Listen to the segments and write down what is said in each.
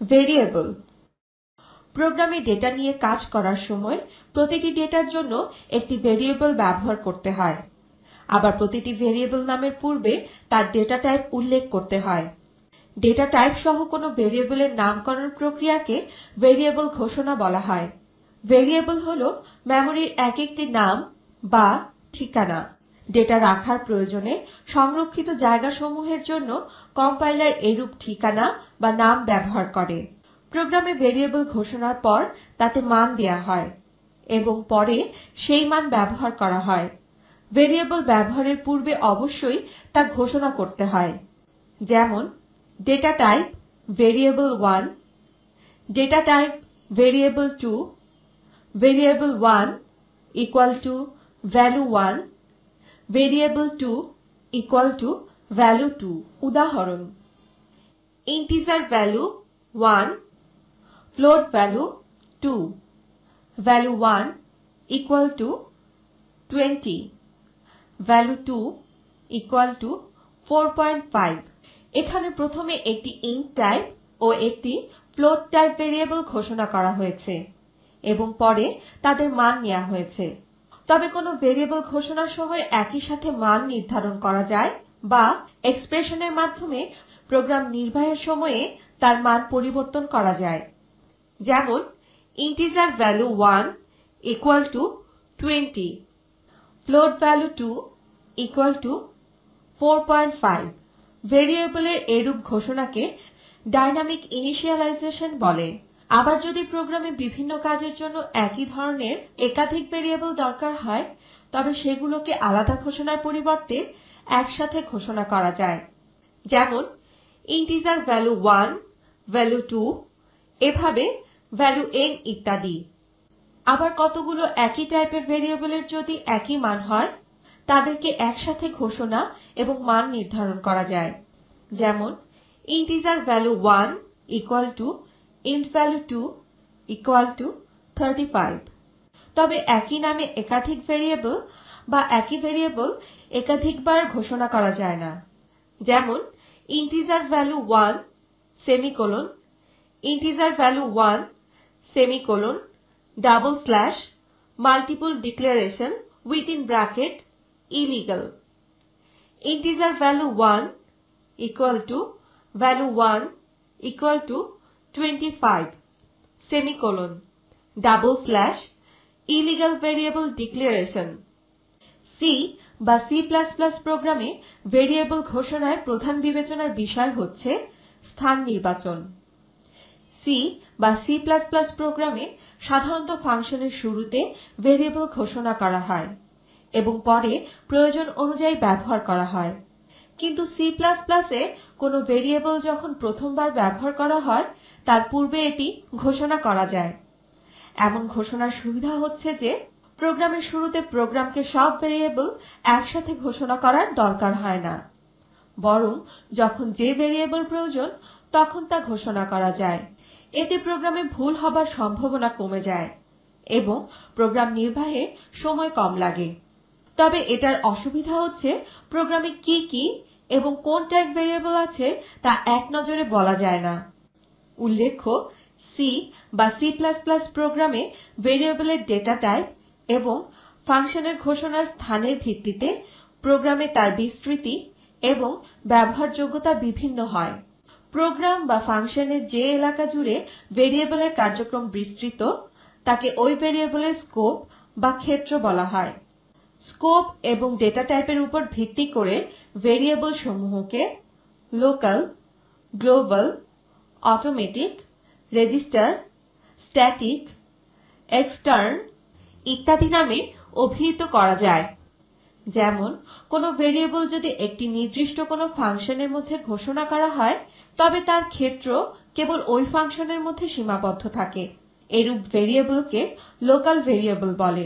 Variable প্রোগ্রামে data নিয়ে কাজ করার সময় প্রতিটি ডেটার জন্য একটি ভেরিয়েবল ব্যবহার করতে হয়। আবার প্রতিটি ভেরিয়েবল নামের পূর্বে তার ডেটা টাইপ উল্লেখ করতে হয়। ডেটা টাইপ সহ কোনো ভেরিয়েবলের নামকরণ প্রক্রিয়াকে ভেরিয়েবল ঘোষণা বলা হয়। ভেরিয়েবল হল মেমোরির এক একটি নাম বা ঠিকানা। ডেটা রাখার প্রয়োজনে সংরক্ষিত জায়গাসমূহের জন্য কম্পাইলার এরূপ ঠিকানা বা নাম ব্যবহার করে। প্রোগ্রামে ভেরিয়েবল ঘোষণার পর তাতে মান দেয়া হয় এবং পরে সেই মান ব্যবহার করা হয়। ভেরিয়েবল ব্যবহারের পূর্বে অবশ্যই তা ঘোষণা করতে হয়। যেমন, data type variable one, data type variable two, variable one equal to value one, variable two equal to value two উদাহরণ integer value one float value 2 value 1 equal to 20 value 2 equal to 4.5 এখানে প্রথমে একটি int type ও একটি float type variable ঘোষণা করা হয়েছে এবং পরে তাদের মান নেওয়া হয়েছে। তবে কোনো ভেরিয়েবল ঘোষণার সময় একই সাথে মান নির্ধারণ করা যায় বা এক্সপ্রেশনের মাধ্যমে প্রোগ্রাম নির্বাহের সময়ে তার মান পরিবর্তন করা যায়। যেমন integer value one equal to 20 float value two equal to 4.5 ভেরিয়েবলের এরূপ ঘোষণাকে ডাইনামিক ইনিশিয়ালাইজেশন বলে। আবার যদি প্রোগ্রামে বিভিন্ন কাজের জন্য একই ধরনের একাধিক ভেরিয়েবল দরকার হয়, তবে সেগুলোকে আলাদা ঘোষণার পরিবর্তে একসাথে ঘোষণা করা যায়। যেমন integer value one value two এভাবে ভ্যালু এন ইত্যাদি। আবার কতগুলো একই টাইপের ভেরিয়েবলের যদি একই মান হয়, তাদেরকে একসাথে ঘোষণা এবং মান নির্ধারণ করা যায়। যেমন integer value one equal to int value 2 equal to 35 তবে একই নামে একাধিক ভেরিয়েবল বা একই ভেরিয়েবল একাধিকবার ঘোষণা করা যায় না। যেমন, integer value one, semicolon, integer value one, semicolon, double slash, multiple declaration with in bracket, illegal. Integer value one equal to value one equal to twenty five, semicolon, double slash, illegal variable declaration. C বা C++ প্রোগ্রামে variable ঘোষণায় প্রধান বিবেচনার বিষয় হচ্ছে স্থান নির্বাচন। C বা সি প্লাস প্লাস প্রোগ্রামে সাধারণত ফাংশনের শুরুতে ভেরিয়েবল ঘোষণা করা হয় এবং পরে প্রয়োজন অনুযায়ী ব্যবহার করা হয়। কিন্তু সি এ কোনো ভেরিয়েবল যখন প্রথমবার ব্যবহার করা হয়, তার পূর্বে এটি ঘোষণা করা যায়। এমন ঘোষণার সুবিধা হচ্ছে যে প্রোগ্রামের শুরুতে প্রোগ্রামকে সব ভেরিয়েবল একসাথে ঘোষণা করার দরকার হয় না। বরং যখন যে ভেরিয়েবল প্রয়োজন, তখন তা ঘোষণা করা যায়। এতে প্রোগ্রামে ভুল হবার সম্ভাবনা কমে যায় এবং প্রোগ্রাম নির্বাহে সময় কম লাগে। তবে এটার অসুবিধা হচ্ছে প্রোগ্রামে কি কি এবং কোন টাইপ ভেরিয়েবল আছে তা এক নজরে বলা যায় না। উল্লেখ্য সি বা সি প্লাস প্লাস প্রোগ্রামে ভেরিয়েবলের ডেটা টাইপ এবং ফাংশনের ঘোষণার স্থানের ভিত্তিতে প্রোগ্রামে তার বিস্তৃতি এবং ব্যবহারযোগ্যতা বিভিন্ন হয়। প্রোগ্রাম বা ফাংশনের যে এলাকা জুড়ে ভেরিয়েবলের কার্যক্রম বিস্তৃত, তাকে ওই ভেরিয়েবলের স্কোপ বা ক্ষেত্র বলা হয়। স্কোপ এবং ডেটা টাইপের উপর ভিত্তি করে ভেরিয়েবল সমূহকে local, global, automatic, register, static, extern ইত্যাদি নামে অভিহিত করা যায়। যেমন, কোনো ভেরিয়েবল যদি একটি নির্দিষ্ট কোনো ফাংশনের মধ্যে ঘোষণা করা হয়, তবে তার ক্ষেত্র কেবল ওই ফাংশনের মধ্যে সীমাবদ্ধ থাকে। এরূপ ভেরিয়েবলকে লোকাল ভেরিয়েবল বলে।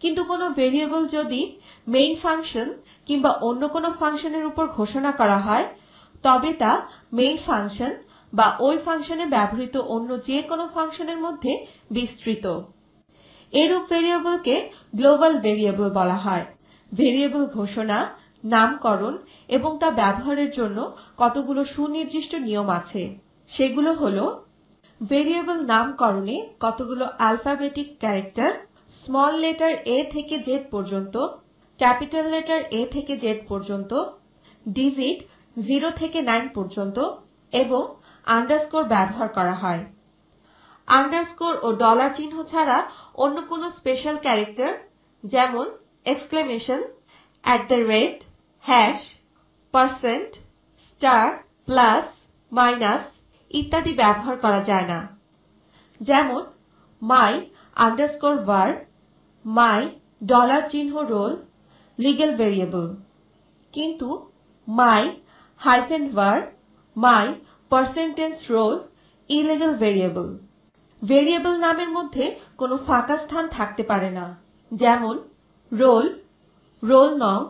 কিন্তু কোনো ভেরিয়েবল যদি মেইন ফাংশন কিংবা অন্য কোনো ফাংশনের উপর ঘোষণা করা হয়, তবে তা মেইন ফাংশন বা ওই ফাংশনে ব্যবহৃত অন্য যে কোনো ফাংশনের মধ্যে বিস্তৃত। এরূপ ভেরিয়েবলকে গ্লোবাল ভেরিয়েবল বলা হয়। ভেরিয়েবল ঘোষণা, নামকরণ এবং তা ব্যবহারের জন্য কতগুলো সুনির্দিষ্ট নিয়ম আছে। সেগুলো হল ভেরিয়েবল নামকরণে কতগুলো alphabetic character small letter A থেকে জেড পর্যন্ত ক্যাপিটাল লেটার এ থেকে জেড পর্যন্ত ডিজিট জিরো থেকে নাইন পর্যন্ত এবং আন্ডারস্কোর ব্যবহার করা হয়। আন্ডারস্কোর ও ডলার চিহ্ন ছাড়া অন্য কোনো স্পেশাল ক্যারেক্টার যেমন exclamation at the rate hash percent star plus minus ইত্যাদি ব্যবহার করা যায় না। যেমন my underscore bar my dollar চিহ্ন রোল লিগেল ভেরিয়েবল কিন্তু my hyphen var my percentage roll illegal variable variable নামের মধ্যে কোনো ফাঁকা স্থান থাকতে পারে না। যেমন, রোল রোল নং,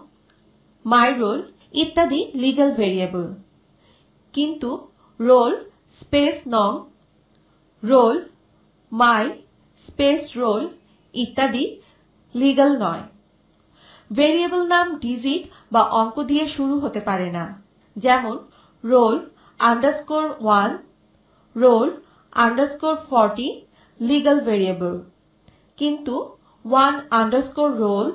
মাই রোল ইত্যাদি লিগ্যাল ভেরিয়েবল। কিন্তু, রোল স্পেস নং, রোল মাই স্পেস রোল ইত্যাদি লিগ্যাল নয়। ভেরিয়েবল নাম ডিজিট বা অঙ্ক দিয়ে শুরু হতে পারে না। যেমন, roll underscore one, roll underscore forty legal variable কিন্তু one underscore roll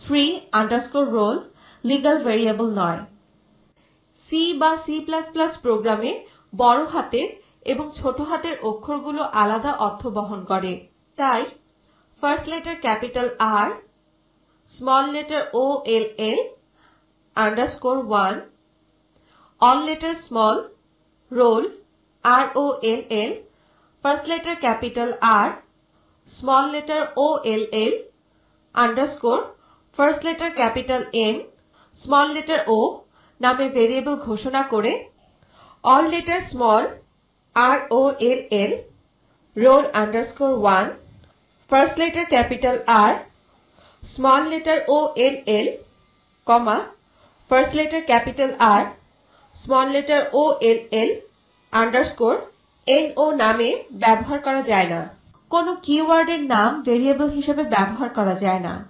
three underscore roll legal variable নয় সি বা সি প্লাস প্লাস প্রোগ্রামে বড় হাতের এবং ছোট হাতের অক্ষরগুলো আলাদা অর্থ বহন করে। তাই first letter capital R small letter O L L underscore one all letter small roll R O L L capital R small letter O L L underscore first letter capital M small letter O নামে variable ঘোষণা করে all letter small R O L L roll underscore one first letter capital R small letter O L L comma first letter capital R small letter O L L underscore N O নামে ব্যবহার করা যায় না। কোনো কিওয়ার্ডের নাম variable হিসেবে ব্যবহার করা যায় না।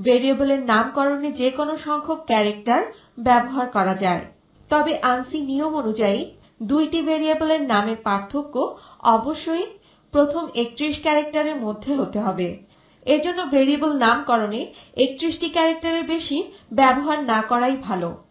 ভেরিয়েবলের নামকরণে যে কোনো সংখ্যক ক্যারেক্টার ব্যবহার করা যায়। তবে আনসি নিয়ম অনুযায়ী দুইটি ভেরিয়েবলের নামের পার্থক্য অবশ্যই প্রথম একত্রিশ ক্যারেক্টারের মধ্যে হতে হবে। এজন্য ভেরিয়েবল নামকরণে একত্রিশটি ক্যারেক্টারের বেশি ব্যবহার না করাই ভালো।